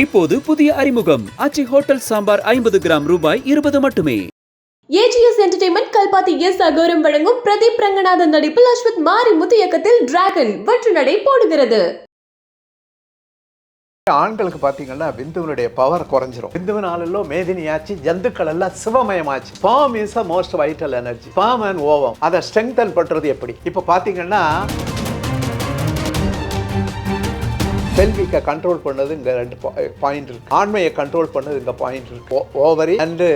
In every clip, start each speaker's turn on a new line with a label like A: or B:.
A: இப்போது புதிய அறிமுகம். அச்சி ஹோட்டல் சாம்பார் ஐம்பது கிராம் ரூபாய் இருபது மட்டுமே.
B: AGS entertainment Kalpathi S Aghoram வழங்கும் பிரதீப் ரங்கநாதன் நடிப்பில் அஸ்வத் மாரிமுத்து இயக்கத்தில் டிராகன் வெற்றி நடை போடுகிறது.
C: ஆண்களுக்கு பார்த்தீங்கன்னா விந்துவனுடைய பவர் குறைஞ்சிரும். விந்துவனாலோ மேதினியாச்சு ஜந்துக்கள் எல்லாம் சிவமயமாச்சு. Sperm is a most vital energy sperm and ovum அதை ஸ்ட்ரெங்தன் பண்றது எப்படி? இப்போ பார்த்தீங்கன்னா செல்விக்கை கண்ட்ரோல் பண்ணது இங்கே ரெண்டு பாயிண்ட் eh, இருக்கு. ஆண்மையை கண்ட்ரோல் பண்ணது இங்கே பாயிண்ட் இருக்கு. ஓவரி அண்டு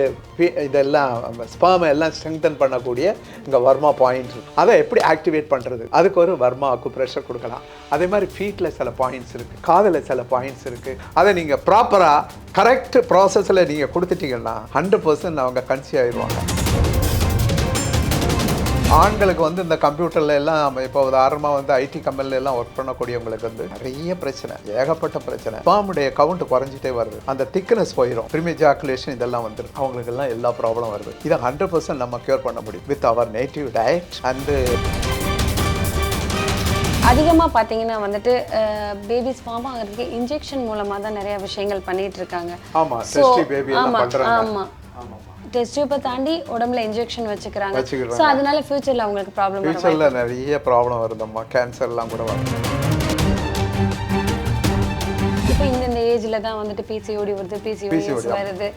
C: இதெல்லாம் ஸ்பாமை எல்லாம் ஸ்ட்ரெங்தன் பண்ணக்கூடிய இங்கே வர்மா பாயிண்ட் இருக்கு. அதை எப்படி ஆக்டிவேட் பண்ணுறது அதுக்கு ஒரு வர்மாவுக்கு ப்ரெஷர் கொடுக்கலாம். அதே மாதிரி ஃபீட்டில் சில பாயிண்ட்ஸ் இருக்குது காதில் சில பாயிண்ட்ஸ் இருக்குது அதை நீங்கள் ப்ராப்பராக கரெக்ட் ப்ராசஸில் நீங்கள் கொடுத்துட்டீங்கன்னா ஹண்ட்ரட் பர்சன்ட் அவங்க கன்சி ஆயிடுவாங்க. ஆண்களுக்கு வந்து இந்த கம்ப்யூட்டர்ல எல்லாம் இப்போ உதாரணமாக வந்து ஐடி கம்பெனில எல்லாம் ஒர்க் பண்ணக்கூடியவங்களுக்கு வந்து நிறைய பிரச்சனை ஏகப்பட்ட பிரச்சனை. ஃபார்முடைய கவுண்ட் குறைஞ்சிட்டே வருது. அந்த திக்னஸ் போயிடும் ப்ரிமிஜாக்குலேஷன் இதெல்லாம் வந்துடும் அவங்களுக்கு எல்லாம் எல்லா ப்ராப்ளம் வருது. இதை ஹண்ட்ரட் பர்சன்ட் நம்ம கியூர் பண்ண முடியும். With our native diet and
D: அதிகமாக பார்த்தீங்கன்னா வந்துட்டு பேபிஸ் ஃபார்ம் ஆகிறதுக்கு இன்ஜெக்ஷன் மூலமாக தான் நிறைய விஷயங்கள் பண்ணிட்டு இருக்காங்க.
C: ஆமா
D: So,
C: டெஸ்டி
D: டெஸ்ட் டியூப்பை தாண்டி உடம்புல இன்ஜெக்ஷன் வச்சுக்கிறாங்க. ஸோ அதனால ஃபியூச்சரில் அவங்களுக்கு ப்ராப்ளம்
C: ஃபியூச்சரில் நிறைய ப்ராப்ளம் வருதம்மா. கேன்சர்லாம் கூட வரும்.
D: ஏஜ்ல தான் வந்துட்டு பிசிஓடி வருது பிசிஓடி. வருது.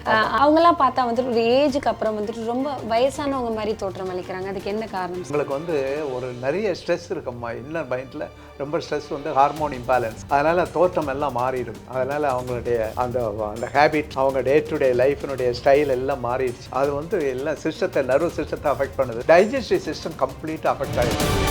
D: அவங்கெல்லாம் பார்த்தா வந்துட்டு ஒரு ஏஜுக்கு அப்புறம் வந்துட்டு ரொம்ப வயசானவங்க மாதிரி தோற்றம் அளிக்கிறாங்க அதுக்கு என்ன காரணம்?
C: உங்களுக்கு வந்து ஒரு நிறைய ஸ்ட்ரெஸ் இருக்கும்மா. இன்னர் மைண்டில் ரொம்ப ஸ்ட்ரெஸ் வந்து ஹார்மோன் இம்பேலன்ஸ் அதனால தோற்றம் எல்லாம் மாறிடுது அதனால அவங்களுடைய அந்த அந்த ஹேபிட் அவங்க டே டு டே லைஃபினுடைய ஸ்டைல் எல்லாம் மாறிடுச்சு. அது வந்து எல்லாம் சிஸ்டத்தை நர்வ் சிஸ்டத்தை அஃபெக்ட் பண்ணுது. டைஜஸ்டிவ் சிஸ்டம் கம்ப்ளீட்டாக அஃபெக்ட் ஆகிடுது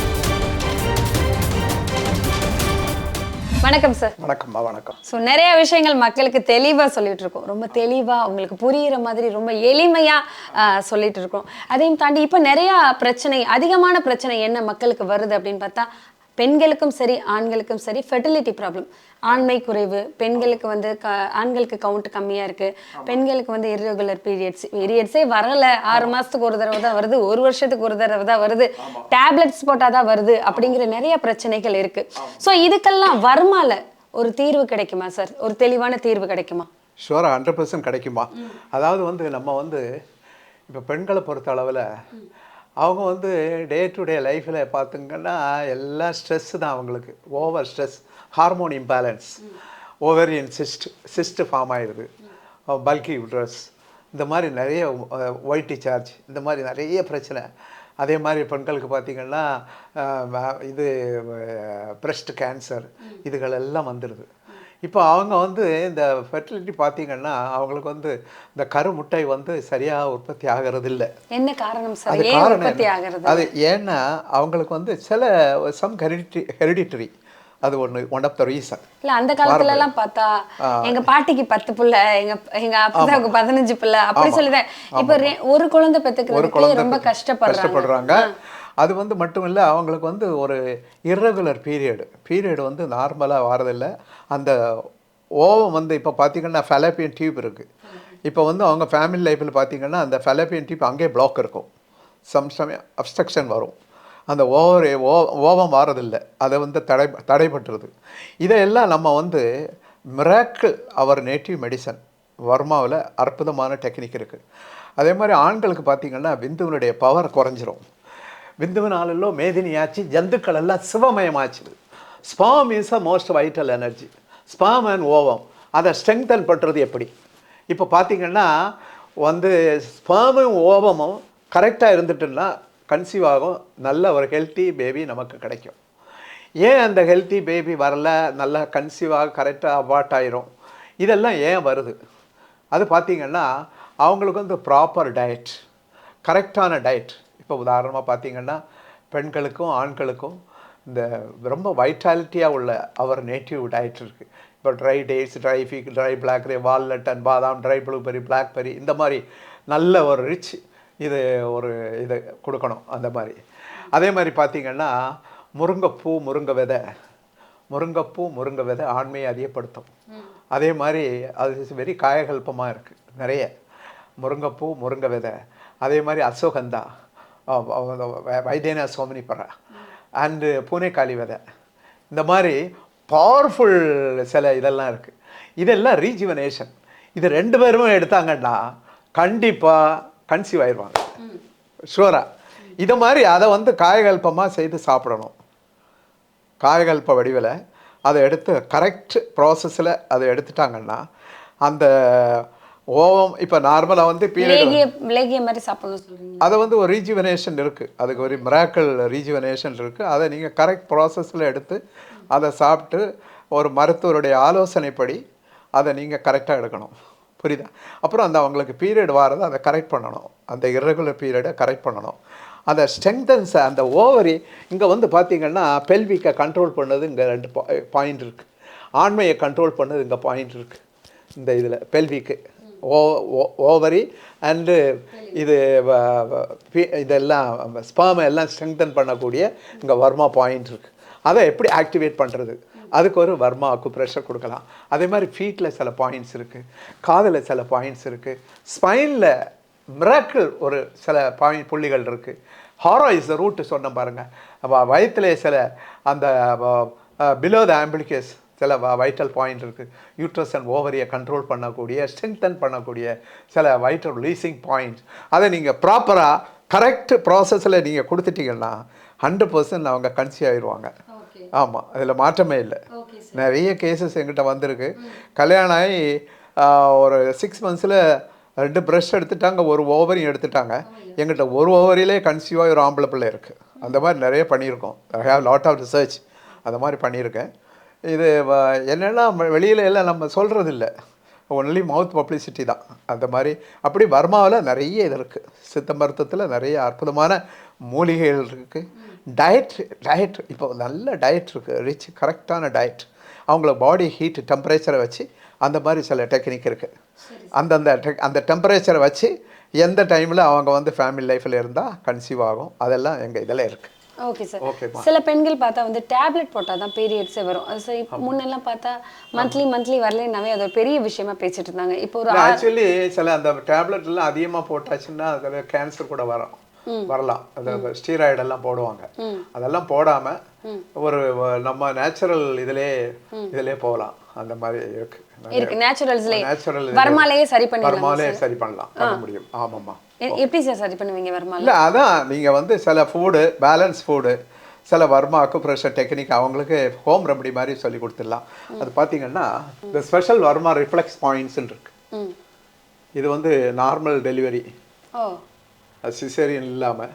D: வணக்கம் சார்
C: வணக்கம்மா வணக்கம்.
D: ஸோ நிறைய விஷயங்கள் மக்களுக்கு தெளிவாக சொல்லிட்டு இருக்கோம் ரொம்ப தெளிவாக அவங்களுக்கு புரியிற மாதிரி ரொம்ப எளிமையாக சொல்லிட்டு இருக்கோம் அதையும் தாண்டி இப்போ நிறையா பிரச்சனை அதிகமான பிரச்சனை என்ன மக்களுக்கு வருது அப்படின்னு பார்த்தா பெண்களுக்கும் சரி ஆண்களுக்கும் சரி ஃபெர்டிலிட்டி ப்ராப்ளம் ஆண்மை குறைவு பெண்களுக்கு வந்து க ஆண்களுக்கு கவுண்ட் கம்மியாக இருக்குது பெண்களுக்கு வந்து இர்ரெகுலர் பீரியட்ஸ் பீரியட்ஸே வரல. ஆறு மாதத்துக்கு ஒரு தடவை தான் வருது ஒரு வருஷத்துக்கு ஒரு தடவை தான் வருது. டேப்லெட்ஸ் போட்டால் தான் வருது அப்படிங்கிற நிறைய பிரச்சனைகள் இருக்குது ஸோ இதுக்கெல்லாம் வருமால ஒரு தீர்வு கிடைக்குமா சார் ஒரு தெளிவான தீர்வு கிடைக்குமா?
C: ஷுவராக ஹண்ட்ரட் பர்சன்ட் கிடைக்குமா? அதாவது வந்து நம்ம வந்து இப்போ பெண்களை பொறுத்த அளவில் அவங்க வந்து டே டு டே லைஃப்பில் பார்த்திங்கன்னா எல்லாம் ஸ்ட்ரெஸ்ஸு தான் அவங்களுக்கு. Over stress hormone imbalance ovarian cyst cyst form ஆயிடுது. பல்கி ட்ரெஸ் இந்த மாதிரி நிறைய uh, ஒயிட்டி சார்ஜ் இந்த மாதிரி நிறைய பிரச்சனை. அதே மாதிரி பெண்களுக்கு பார்த்திங்கன்னா uh, இது uh, பிரஸ்ட் கேன்சர் இதுகளெல்லாம் வந்துடுது. இப்போ அவங்க வந்து இந்த ஃபெர்டிலிட்டி பார்த்தீங்கன்னா அவங்களுக்கு வந்து இந்த கரு முட்டை வந்து சரியாக உற்பத்தி ஆகிறது இல்லை
D: என்ன காரணம் சார்?
C: அது காரணம் அது ஏன்னா அவங்களுக்கு வந்து சில சம் ஹெரிடிட்டி ஹெரிடிட்டரி அது ஒன்று ஒன் ஆஃப் த ரீசன்
D: இல்ல அந்த காலத்துல எல்லாம் பார்த்தா எங்க பாட்டிக்கு பத்து புள்ள எங்க எங்க அப்பதாவுக்கு பதினஞ்சு புள்ள அப்படி சொல்லிதான். இப்ப ஒரு குழந்தை
C: குழந்தை
D: ரொம்ப கஷ்டப்படுறாங்க.
C: அது வந்து மட்டும் இல்லை அவங்களுக்கு வந்து ஒரு இர்ரெகுலர் பீரியடு பீரியடு வந்து நார்மலாக வரதில்லை. அந்த ஓவம் வந்து இப்போ பார்த்திங்கன்னா ஃபெலப்பியன் டியூப் இருக்குது இப்போ வந்து அவங்க ஃபேமிலி லைஃப்பில் பார்த்தீங்கன்னா அந்த ஃபெலப்பியன் டியூப் அங்கேயே பிளாக் இருக்கும். சம் சமயம் அப்ஸ்ட்ரக்ஷன் வரும். அந்த ஓவர் ஓ ஓவம் வாரதில்லை. அதை வந்து தடை தடைபட்டுருது. இதையெல்லாம் நம்ம வந்து மிராக்கிள் அவர் நேட்டிவ் மெடிசன் வர்மாவில் அற்புதமான டெக்னிக் இருக்குது அதே மாதிரி ஆண்களுக்கு பார்த்தீங்கன்னா விந்துவனுடைய பவர் குறைஞ்சிரும். விந்துவனாலோ மேதினியாச்சு ஜந்துக்கள் எல்லாம் சிவமயமாச்சுது sperm is a most vital energy sperm and ovum அதை ஸ்ட்ரெங்தன் பண்ணுறது எப்படி? இப்போ பார்த்தீங்கன்னா வந்து ஸ்பாமும் ஓவமும் கரெக்டாக இருந்துட்டுன்னா கன்சீவ் ஆகும். நல்ல ஒரு ஹெல்த்தி பேபி நமக்கு கிடைக்கும். ஏன் அந்த ஹெல்த்தி பேபி வரல? நல்லா கன்சீவாக கரெக்டாக அவாட் ஆயிரும். இதெல்லாம் ஏன் வருது? அது பார்த்தீங்கன்னா அவங்களுக்கு வந்து ப்ராப்பர் டயட் கரெக்டான டயட் இப்போ உதாரணமாக பார்த்தீங்கன்னா பெண்களுக்கும் ஆண்களுக்கும் இந்த ரொம்ப வைட்டாலிட்டியாக உள்ள அவர் நேட்டிவ் டயட் இருக்குது இப்போ dry dates dry fig dry blackberry walnut and badam dry blueberry blackberry இந்த மாதிரி நல்ல ஒரு ரிச் இது ஒரு இது கொடுக்கணும் அந்த மாதிரி. அதே மாதிரி பார்த்திங்கன்னா முருங்கைப்பூ முருங்கை விதை. முருங்கைப்பூ முருங்கை விதை ஆண்மையை அதிகப்படுத்தும். அதே மாதிரி அது வெரி காயகல்பமாக இருக்குது நிறைய. முருங்கைப்பூ முருங்கை விதை. அதே மாதிரி அசோகந்தா. வைத்தியனா சோமனிப்பறா அண்டு பூனைக்காளி விதை. இந்த மாதிரி பவர்ஃபுல் சில இதெல்லாம் இருக்குது இதெல்லாம் ரீஜுவனேஷன் இது ரெண்டு பேருமே எடுத்தாங்கன்னா கண்டிப்பாக கன்சீவ் ஆயிடுவாங்க ஷூரா இதை மாதிரி அதை வந்து காயகல்பமாக செய்து சாப்பிடணும். காயகல்ப வடிவில் அதை எடுத்து கரெக்ட் ப்ராசஸில் அதை எடுத்துட்டாங்கன்னா அந்த ஓவம் இப்போ நார்மலாக வந்து பீரியட்
D: மாதிரி சாப்பிடணும் சொல்றீங்க.
C: அதை வந்து ஒரு ரீஜுவனேஷன் இருக்குது அதுக்கு ஒரு மிராக்கல் ரீஜுவனேஷன் இருக்குது அதை நீங்கள் கரெக்ட் ப்ராசஸில் எடுத்து அதை சாப்பிட்டு ஒரு மருத்துவருடைய ஆலோசனைப்படி அதை நீங்கள் கரெக்டாக எடுக்கணும். புரியுதா? அப்புறம் அந்த அவங்களுக்கு பீரியட் வாரதை அதை கரெக்ட் பண்ணணும். அந்த irregular பீரியடை கரெக்ட் பண்ணணும். அந்த ஸ்ட்ரெங்தன்ஸ் அந்த ஓவரி இங்கே வந்து பார்த்தீங்கன்னா பெல்விக்கை கண்ட்ரோல் பண்ணது இங்கே ரெண்டு பாயிண்ட் இருக்குது ஆண்மையை கண்ட்ரோல் பண்ணது இங்கே பாயிண்ட் இருக்குது இந்த இதில் பெல்விக்கு ஓவரி அண்டு இது இதெல்லாம் ஸ்பாமை எல்லாம் ஸ்ட்ரெங்தன் பண்ணக்கூடிய இங்கே வர்மா பாயிண்ட் இருக்குது அதை எப்படி ஆக்டிவேட் பண்ணுறது அதுக்கு ஒரு வர்மா ப்ரெஷர் கொடுக்கலாம். அதே மாதிரி ஃபீட்டில் சில பாயிண்ட்ஸ் இருக்குது காதில் சில பாயிண்ட்ஸ் இருக்குது ஸ்பைனில் மிராக்கிள் ஒரு சில பாயிண்ட் புள்ளிகள் இருக்குது ஹாரோ இஸ் த ரூட் சொன்ன பாருங்கள் வயிற்றுல சில அந்த பிலோ த ஆம்பிளிகேஸ் சில வைட்டல் பாயிண்ட் இருக்குது யூட்ரஸ் அண்ட் ஓவரியை கண்ட்ரோல் பண்ணக்கூடிய ஸ்ட்ரெங்தன் பண்ணக்கூடிய சில வைட்டல் ரிலீசிங் பாயிண்ட்ஸ் அதை நீங்கள் ப்ராப்பராக கரெக்ட் ப்ராசஸில் நீங்கள் கொடுத்துட்டீங்கன்னா ஹண்ட்ரட் பர்சன்ட் அவங்க கன்சி ஆயிடுவாங்க ஆமாம் அதில் மாற்றமே இல்லை. நிறைய கேசஸ் எங்கிட்ட வந்திருக்கு. கல்யாணம் ஆகி ஒரு சிக்ஸ் மந்த்ஸில் ரெண்டு ப்ரஷ் எடுத்துட்டாங்க ஒரு ஓவரியும் எடுத்துட்டாங்க. எங்கிட்ட ஒரு ஓவரியிலே கன்சீவாக ஒரு ஆம்பளை பிள்ளை இருக்குது அந்த மாதிரி நிறைய பண்ணியிருக்கோம். I have lot of research அந்த மாதிரி பண்ணியிருக்கேன். இது என்னென்னா வெளியில எல்லாம் நம்ம சொல்கிறது இல்லை ஒன்லி மவுத் பப்ளிசிட்டி தான். அந்த மாதிரி அப்படி வர்மாவில் நிறைய இது இருக்குது சித்த மருத்துவத்தில் நிறைய அற்புதமான மூலிகைகள் இருக்குது டயட் டயட் இப்போ நல்ல டயட் இருக்குது ரிச் கரெக்டான டயட் அவங்கள பாடி ஹீட் டெம்பரேச்சரை வச்சு அந்த மாதிரி சில டெக்னிக் இருக்குது அந்தந்த டெக் அந்த டெம்பரேச்சரை வச்சு எந்த டைமில் அவங்க வந்து ஃபேமிலி லைஃப்பில் இருந்தால் கன்சீவ் ஆகும். அதெல்லாம் எங்கள் இதில் இருக்குது
D: ஓகே சார்
C: ஓகேம்மா.
D: சில பெண்கள் பார்த்தா வந்து டேப்லெட் போட்டால் தான் பீரியட்ஸே வரும். சரி முன்னெல்லாம் பார்த்தா மந்த்லி மந்த்லி வரலனாவே அது ஒரு பெரிய விஷயமா பேசிட்டு இருந்தாங்க. இப்போ ஒரு
C: ஆக்சுவலி சில அந்த டேப்லெட் எல்லாம் அதிகமாக போட்டாச்சுன்னா அதில் கேன்சர் கூட வரும். வரலாம். அந்த ஸ்டீராய்டு எல்லாம் போடுவாங்க. அதெல்லாம் போடாம ஒரு நம்ம நேச்சுரல் இதிலே இதிலே போகலாம். அந்த மாதிரி இருக்கு.
D: இருக்கு. நேச்சுரல்ஸ்லேயே
C: நேச்சுரல்
D: வர்மாலேயே சரி பண்ணிடலாம்
C: வர்மாலே சரி பண்ணலாம். பண்ண முடியும். ஆமாம்மா.
D: எப்படி சார் சரி பண்ணுவீங்க வர்மால?
C: இல்லை அதான் நீங்கள் வந்து சில ஃபுட்டு பேலன்ஸ் ஃபுட்டு சில வர்மா அக்குப்ரெஷர் டெக்னிக் அவங்களுக்கு ஹோம் ரெமடி மாதிரி சொல்லி கொடுத்துடலாம். அது பார்த்தீங்கன்னா இந்த ஸ்பெஷல் வர்மா ரிஃப்ளெக்ஸ் பாயிண்ட்ஸ்ன்னு இருக்கு. இது வந்து நார்மல் டெலிவரி சிசேரியன் இல்லாமல்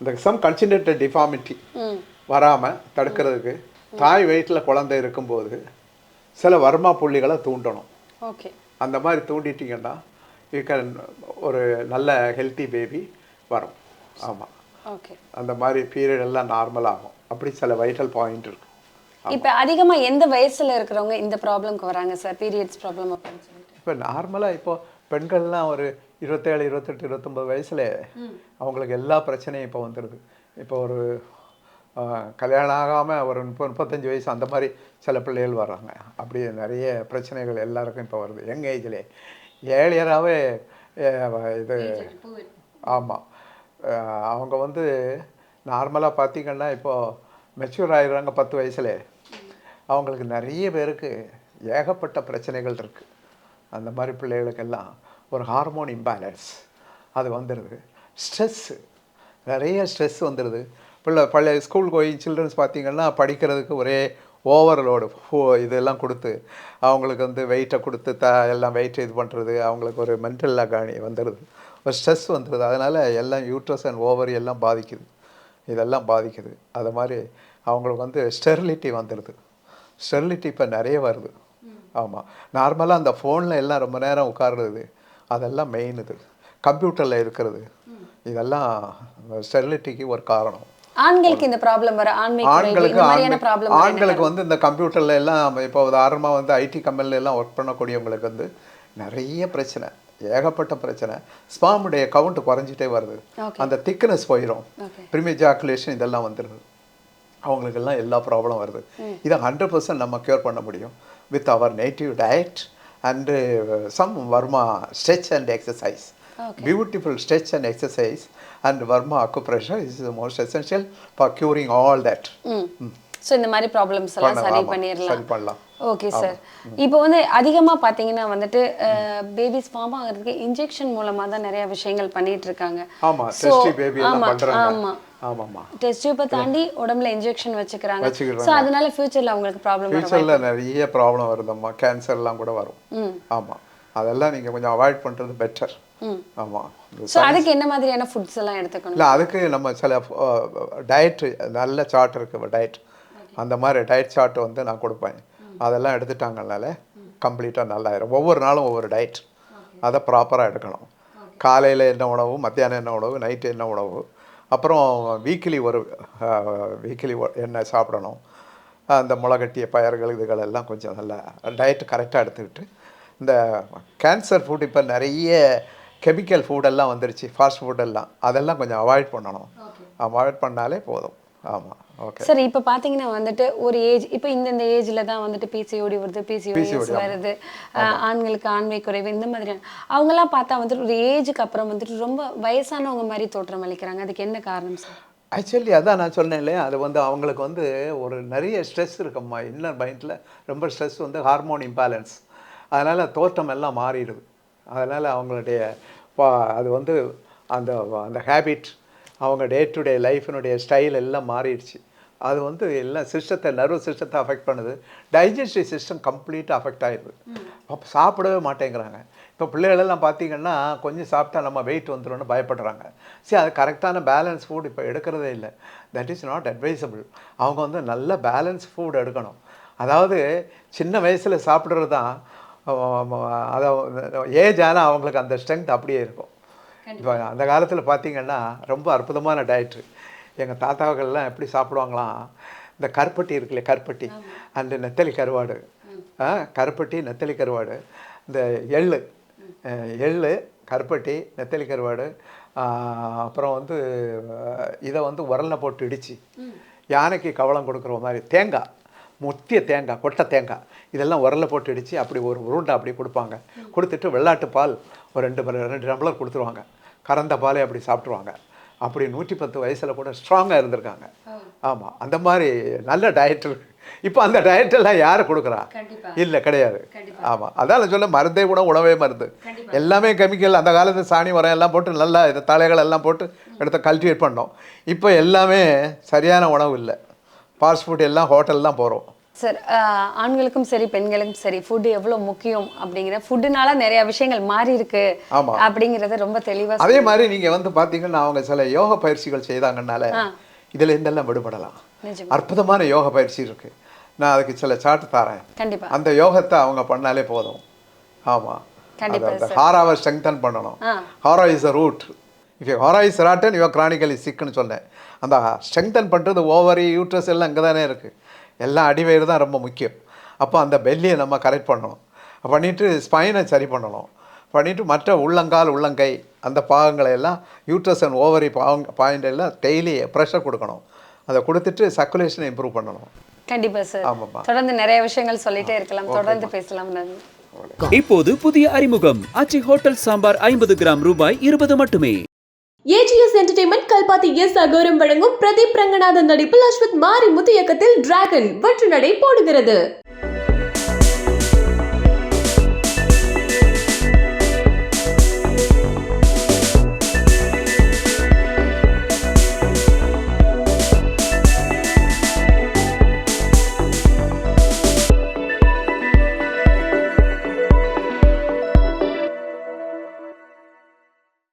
C: இந்த சம் கன்சிடேட்டட் டிஃபார்மிட்டி வராமல் தடுக்கிறதுக்கு தாய் வயிற்றில் குழந்தை இருக்கும்போது சில வர்மா புள்ளிகளை தூண்டணும்.
D: ஓகே.
C: அந்த மாதிரி தூண்டிட்டீங்கன்னா யூ கேன் ஒரு நல்ல ஹெல்த்தி பேபி வரும். ஆமாம்
D: ஓகே
C: அந்த மாதிரி பீரியட் எல்லாம் நார்மல் ஆகும். அப்படி சில வைட்டல் பாயிண்ட் இருக்கு.
D: இப்போ அதிகமா எந்த வயசுல இருக்கிறவங்க இந்த ப்ராப்ளம்க்கு வராங்க சார் பீரியட்ஸ் ப்ராப்ளம் அப்படின்னு சொல்லிட்டு.
C: இப்போ நார்மலாக இப்போ பெண்கள்லாம் ஒரு இருபத்தேழு இருபத்தெட்டு இருபத்தொம்பது வயசுல அவங்களுக்கு எல்லா பிரச்சனையும் இப்போ வந்துடுது இப்போ ஒரு கல்யாணம் ஆகாமல் ஒரு முப்பது முப்பத்தஞ்சு வயசு அந்த மாதிரி சில பிள்ளைகள் வர்றாங்க. அப்படி நிறைய பிரச்சனைகள் எல்லாருக்கும் இப்போ வருது. யங் ஏஜ்லேயே ஏழியராகவே இது ஆமாம் அவங்க வந்து நார்மலாக பார்த்தீங்கன்னா இப்போது மெச்சூர் ஆயிடுறாங்க பத்து வயசுல. அவங்களுக்கு நிறைய பேருக்கு ஏகப்பட்ட பிரச்சனைகள் இருக்குது அந்த மாதிரி பிள்ளைகளுக்கெல்லாம் ஒரு ஹார்மோன் இம்பேலன்ஸ் அது வந்துடுது ஸ்ட்ரெஸ்ஸு நிறைய ஸ்ட்ரெஸ் வந்துடுது பிள்ளை பழைய ஸ்கூல் கோயிங் சில்ட்ரன்ஸ் பார்த்தீங்கன்னா படிக்கிறதுக்கு ஒரே ஓவர்லோடு இதெல்லாம் கொடுத்து அவங்களுக்கு வந்து வெயிட்டை கொடுத்து த எல்லாம் வெயிட் இது பண்ணுறது அவங்களுக்கு ஒரு மென்டல் அகாணி வந்துடுது ஒரு ஸ்ட்ரெஸ் வந்துடுது அதனால் எல்லாம் யூட்ரஸ் அண்ட் ஓவரி எல்லாம் பாதிக்குது. இதெல்லாம் பாதிக்குது. அது மாதிரி அவங்களுக்கு வந்து ஸ்டெரிலிட்டி வந்துடுது ஸ்டெரிலிட்டி இப்போ நிறைய வருது. ஆமாம் நார்மலாக அந்த ஃபோனில் எல்லாம் ரொம்ப நேரம் உட்கார்றது அதெல்லாம் மெயின் இது. கம்ப்யூட்டரில் இருக்கிறது. இதெல்லாம் ஸ்டெரிலிட்டிக்கு ஒரு காரணம்.
D: ஆண்களுக்கு இந்த ப்ராப்ளம் வர
C: ஆண்களுக்கு ஆண்களுக்கு வந்து இந்த கம்ப்யூட்டர்ல எல்லாம் இப்போ உதாரணமாக வந்து ஐடி கம்பெனில எல்லாம் ஒர்க் பண்ணக்கூடியவங்களுக்கு வந்து நிறைய பிரச்சனை ஏகப்பட்ட பிரச்சனை. ஸ்பாமுடைய கவுண்ட் குறைஞ்சிட்டே வருது. அந்த திக்னஸ் போயிடும். ப்ரிமிஜாக்குலேஷன் இதெல்லாம் வந்துடுது அவங்களுக்கெல்லாம் எல்லா ப்ராப்ளம் வருது. இதை ஹண்ட்ரட் பர்சன்ட் நம்ம க்யூர் பண்ண முடியும். With our native diet and some varma stretch and exercise beautiful stretch and exercise and varma acupressure is the most essential for curing all that
D: so இந்த மாதிரி ப்ராப்ளம்ஸ் எல்லாம் சரி. பண்ணிடலாம் ஓகே சார் இப்போ வந்து அதிகமா பாத்தீங்கன்னா வந்துட்டு பேபிஸ் ஃபார்ம் ஆகிறதுக்கு இன்ஜெக்ஷன் மூலமா தான் நிறைய விஷயங்கள் பண்ணிட்டு இருக்காங்க.
C: ஆமா
D: So,
C: டெஸ்டி பேபி எல்லாம்
D: ஆமா,
C: பண்றாங்க.
D: ஆமா.
C: ஆமாமா
D: டெஸ்ட் டியூப்பை தாண்டி உடம்புல இன்ஜெக்ஷன் வச்சுக்கிறாங்க. ஸோ அதனால ஃபியூச்சர்ல அவங்களுக்கு ப்ராப்ளம்
C: ஃபியூச்சர்ல நிறைய ப்ராப்ளம் வருதம்மா. கேன்சர்லாம் கூட வரும்.
D: ம்.
C: ஆமா. அதெல்லாம் நீங்க கொஞ்சம் அவாய்ட் பண்றது பெட்டர்
D: ம்.
C: ஆமா. இந்த
D: ஸோ அதுக்கு என்ன மாதிரியான ஃபுட்ஸ் எல்லாம் எடுத்துக்கணும்?
C: இல்லை அதுக்கு நம்ம சில டயட் நல்ல சார்ட் இருக்கு டயட் அந்த மாதிரி டயட் சார்ட் வந்து நான் கொடுப்பேன். அதெல்லாம் எடுத்துட்டாங்கனால கம்ப்ளீட்டாக நல்லாயிரும். ஒவ்வொரு நாளும் ஒவ்வொரு டயட் அதை ப்ராப்பராக எடுக்கணும். காலையில் என்ன உணவு மத்தியானம் என்ன உணவு நைட்டு என்ன உணவு. அப்புறம் வீக்லி ஒரு வீக்லி என்ன சாப்பிடணும். அந்த முளைகட்டிய பயர்கள் இதுகள் எல்லாம் கொஞ்சம் நல்லா டயட் கரெக்டாக எடுத்துக்கிட்டு இந்த கேன்சர் ஃபுட் இப்போ நிறைய கெமிக்கல் ஃபுட்டெல்லாம் வந்துருச்சு ஃபாஸ்ட் ஃபுட்டெல்லாம் அதெல்லாம் கொஞ்சம் அவாய்ட் பண்ணணும். அவாய்ட் பண்ணாலே போதும். ஆமாம் ஓகே
D: சரி இப்போ பார்த்தீங்கன்னா வந்துட்டு ஒரு ஏஜ் இப்போ இந்த ஏஜ்ல தான் வந்துட்டு பிசிஓடி வருது பிசிஓடி வருது. ஆண்களுக்கு ஆண்மை குறைவு இந்த மாதிரியான அவங்கெல்லாம் பார்த்தா வந்துட்டு ஒரு ஏஜுக்கு அப்புறம் வந்துட்டு ரொம்ப வயசானவங்க மாதிரி தோற்றம் அளிக்கிறாங்க. அதுக்கு என்ன காரணம் சார்?
C: ஆக்சுவலி அதான் நான் சொன்னேன் இல்லையா? அது வந்து அவங்களுக்கு வந்து ஒரு நிறைய ஸ்ட்ரெஸ் இருக்கும்மா. இன்னர் மைண்டில் ரொம்ப ஸ்ட்ரெஸ் வந்து ஹார்மோன் இம்பேலன்ஸ் அதனால் தோற்றம் எல்லாம் மாறிடுது. அதனால் அவங்களுடைய பா- அது வந்து அந்த அந்த ஹேபிட் அவங்க டே டு டே லைஃபினுடைய ஸ்டைல் எல்லாம் மாறிடுச்சு. அது வந்து எல்லாம் சிஸ்டத்தை நர்வஸ் சிஸ்டத்தை அஃபெக்ட் பண்ணுது. டைஜஸ்டிவ் சிஸ்டம் கம்ப்ளீட்டாக அஃபெக்ட் ஆயிடுது. அப்போ சாப்பிடவே மாட்டேங்கிறாங்க. இப்போ பிள்ளைகளெல்லாம் பார்த்தீங்கன்னா கொஞ்சம் சாப்பிட்டா நம்ம வெயிட் வந்துடும்னு பயப்படுறாங்க. சரி அது கரெக்டான பேலன்ஸ் ஃபுட் இப்போ எடுக்கிறதே இல்லை. தட் இஸ் நாட் அட்வைசபிள் அவங்க வந்து நல்ல பேலன்ஸ் ஃபுட் எடுக்கணும். அதாவது சின்ன வயசில் சாப்பிட்றது தான் அதை ஏஜ் ஆனால் அவங்களுக்கு அந்த ஸ்ட்ரென்த் அப்படியே இருக்கும். இப்போ அந்த காலத்தில் பார்த்தீங்கன்னா ரொம்ப அற்புதமான டயட்டு எங்கள் தாத்தாக்கள்லாம் எப்படி சாப்பிடுவாங்களாம்? இந்த கருப்பட்டி இருக்குல்ல கருப்பட்டி. அந்த நெத்தலி கருவாடு. கருப்பட்டி நெத்தலி கருவாடு. இந்த எள்ளு. அஹ், எள்ளு கருப்பட்டி நெத்தலி கருவாடு. அப்புறம் வந்து இதை வந்து உரலில் போட்டு இடித்து யானைக்கு கவளம் கொடுக்குற மாதிரி தேங்காய். முத்திய தேங்காய் கொட்டை தேங்காய். இதெல்லாம் உரல்ல போட்டு இடித்து அப்படி ஒரு உருண்டை அப்படி கொடுப்பாங்க. கொடுத்துட்டு வெள்ளாட்டு பால் ஒரு ரெண்டு ரெண்டு டம்ளர் கொடுத்துருவாங்க. கறந்த பாலை அப்படி சாப்பிட்ருவாங்க அப்படி நூற்றி பத்து வயசில் கூட ஸ்ட்ராங்காக இருந்திருக்காங்க. ஆமாம் அந்த மாதிரி நல்ல டயட் இப்போ அந்த எல்லாம் யார் கொடுக்குறா? இல்லை கிடையாது. ஆமாம் அதான் சொல்ல மருந்தே கூட உணவே மருந்து. எல்லாமே கெமிக்கல் அந்த காலத்து சாணி உரம் எல்லாம் போட்டு நல்லா இந்த தலைகள் எல்லாம் போட்டு எடுத்து கல்டிவேட் பண்ணோம். இப்போ எல்லாமே சரியான உணவு இல்லை. ஃபாஸ்ட் ஃபுட் எல்லாம் ஹோட்டல் தான் போகிறோம்
D: சார் ஆண்களுக்கும் சரி பெண்களுக்கும் சரி ஃபுட் எவ்வளவு முக்கியம் அப்படிங்கிற ஃபுட்டுனால நிறைய விஷயங்கள் மாறி இருக்கு
C: ஆமா.
D: அப்படிங்கறத ரொம்ப தெளிவா
C: அதே மாதிரி நீங்கள் வந்து பார்த்தீங்கன்னா அவங்க சில யோக பயிற்சிகள் செய்தாங்கனால இதுல இருந்தெல்லாம் விடுபடலாம். அற்புதமான யோக பயிற்சி இருக்கு. நான் அதுக்கு சில சாட்டு தரேன்.
D: கண்டிப்பா.
C: அந்த யோகத்தை அவங்க பண்ணாலே போதும். ஆமாம் ஹாராவை ஸ்ட்ரெங்தன் பண்ணணும். Hara is a root if hara is rotten your chronically சிக்குன்னு சொன்னேன். அந்த ஸ்ட்ரெங்தன் பண்ணுறது ஓவரி யூட்ரஸ் எல்லாம் இங்கே தானே இருக்குது எல்லாம் அடிவயிறு தான் ரொம்ப முக்கியம். அப்போ அந்த பெல்லியை நம்ம கரெக்ட் பண்ணணும். பண்ணிவிட்டு ஸ்பைனை சரி பண்ணணும். பண்ணிவிட்டு மற்ற உள்ளங்கால் உள்ளங்கை அந்த பாகங்களை எல்லாம் யூட்ரஸ் அண்ட் ஓவரி பாவங்க பாயிண்ட் எல்லாம் டெய்லி ப்ரெஷர் கொடுக்கணும். அதை கொடுத்துட்டு சர்க்குலேஷனை இம்ப்ரூவ் பண்ணணும்.
D: கண்டிப்பா சார்
C: ஆமாம்மா.
D: தொடர்ந்து நிறைய விஷயங்கள் சொல்லிட்டே இருக்கலாம். தொடர்ந்து பேசலாம்.
A: இப்போது புதிய அறிமுகம். ஆச்சி ஹோட்டல் சாம்பார் ஐம்பது கிராம் ரூபாய் இருபது மட்டுமே.
B: AGS entertainment Kalpathi S Aghoram வழங்கும் பிரதீப் ரங்கநாதன் நடிப்பில் அஸ்வத் மாரிமுத்து இயக்கத்தில் டிராகன் வெற்றி நடை போடுகிறது.